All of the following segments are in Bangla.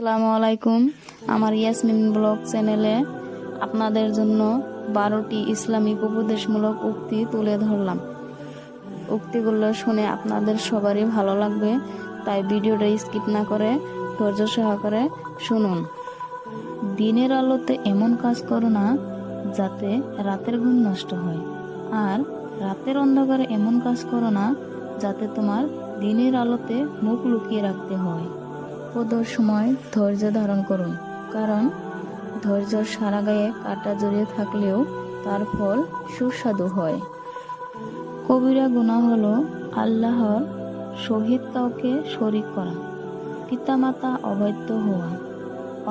আসসালামু আলাইকুম। আমার ইয়াসমিন ব্লগ চ্যানেলে আপনাদের জন্য বারোটি ইসলামিক উপদেশমূলক উক্তি তুলে ধরলাম। উক্তিগুলো শুনে আপনাদের সবারই ভালো লাগবে, তাই ভিডিওটা স্কিপ না করে ধৈর্য সহকারে শুনুন। দিনের আলোতে এমন কাজ করো না যাতে রাতের ঘুম নষ্ট হয়, আর রাতের অন্ধকারে এমন কাজ করো না যাতে তোমার দিনের আলোতে মুখ লুকিয়ে রাখতে হয়। পদর সময় ধৈর্য ধারণ করুন, কারণ ধৈর্য সারা গায়ে কাটা জড়িয়ে থাকলেও তার ফল সুস্বাদু হয়। কবিরা গুণা হল আল্লাহর শহীদ কাউকে শরিক করা, পিতামাতা অবৈধ হওয়া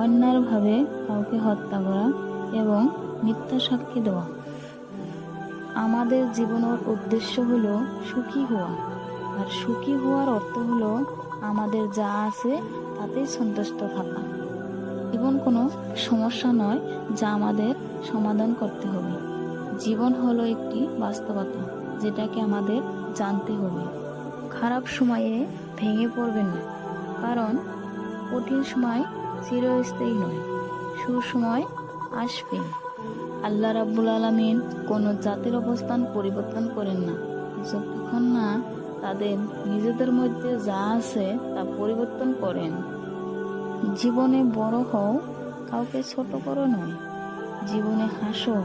অন্যায়ভাবে কাউকে হত্যা করা এবং মিথ্যা সাক্ষী দেওয়া। আমাদের জীবনের উদ্দেশ্য হলো সুখী হওয়া, আর সুখী হওয়ার অর্থ হলো আমাদের যা আছে তাতেই সন্তুষ্ট থাকা। জীবন কোনো সমস্যা নয় যা আমাদের সমাধান করতে হবে। জীবন হলো একটি বাস্তবতা, যেটাকে আমাদের জানতে হবে। খারাপ সময়ে ভেঙে পড়বেন না, কারণ কঠিন সময় চিরস্থায়ী নয়, সুসময় আসবে। আল্লাহ রাব্বুল আলামিন কোনো জাতির অবস্থান পরিবর্তন করেন না। যতক্ষণ না তাদের নিজেদের মধ্যে যা আছে তা পরিবর্তন করেন। জীবনে বড় হও, কাউকে ছোট করো নয়। জীবনে হাসো,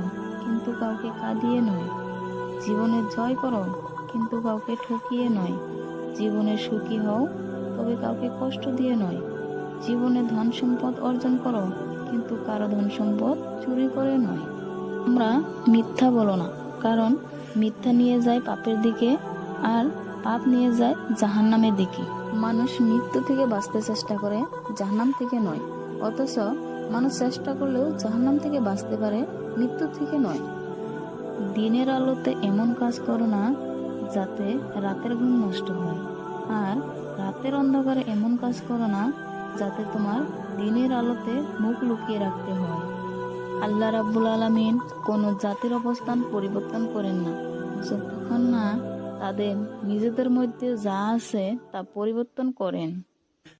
কিন্তু কাউকে কাঁদিয়ে নয়। জীবনে জয় করো, কিন্তু কাউকে ঠকিয়ে নয়। জীবনে সুখী হও, তবে কাউকে কষ্ট দিয়ে নয়। জীবনে ধন সম্পদ অর্জন করো, কিন্তু কারও ধন সম্পদ চুরি করে নয়। আমরা মিথ্যা বলো না, কারণ মিথ্যা নিয়ে যায় পাপের দিকে, আর পাপ নিয়ে যায় জাহান্নামের দিকে। মানুষ মৃত্যু থেকে বাঁচতে চেষ্টা করে জাহান্নাম থেকে নয়, অথচ মানুষ চেষ্টা করলেও জাহান্নাম থেকে বাঁচতে পারে মৃত্যু থেকে নয়। দিনের আলোতে এমন কাজ করো না যাতে রাতের ঘুম নষ্ট হয়, আর রাতের অন্ধকারে এমন কাজ করো না যাতে তোমার দিনের আলোতে মুখ লুকিয়ে রাখতে হয়। আল্লাহ রাব্বুল আলামিন কোনো জাতির অবস্থান পরিবর্তন করেন না, যতক্ষণ না তাদের নিজেদের মধ্যে যা আছে তা পরিবর্তন করেন।